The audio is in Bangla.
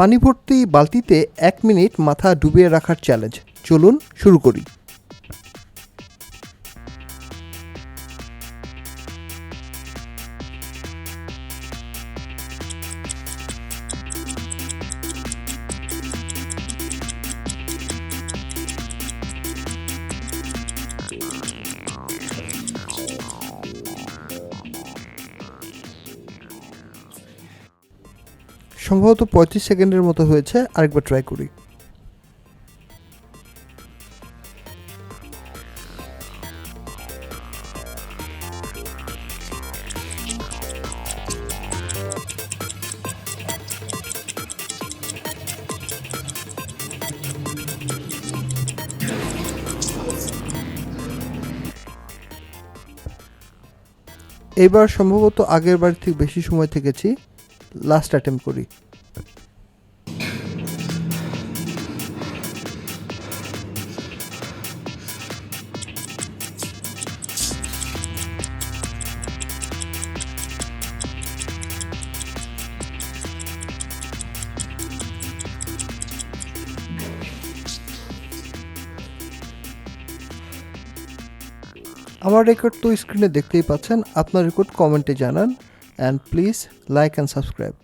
পানি ভর্তি বালতিতে এক মিনিট মাথা ডুবিয়ে রাখার চ্যালেঞ্জ চলুন শুরু করি। সম্ভবত পঁয়ত্রিশ সেকেন্ডের মতো হয়েছে, আরেকবার ট্রাই করি। এবার সম্ভবত আগের বার থেকে বেশি সময় থেকেছি লাস্ট অ্যাটেম্প করি। আমার রেকর্ড তো স্ক্রিনে দেখতেই পাচ্ছেন, আপনার রেকর্ড কমেন্টে জানান and please like and subscribe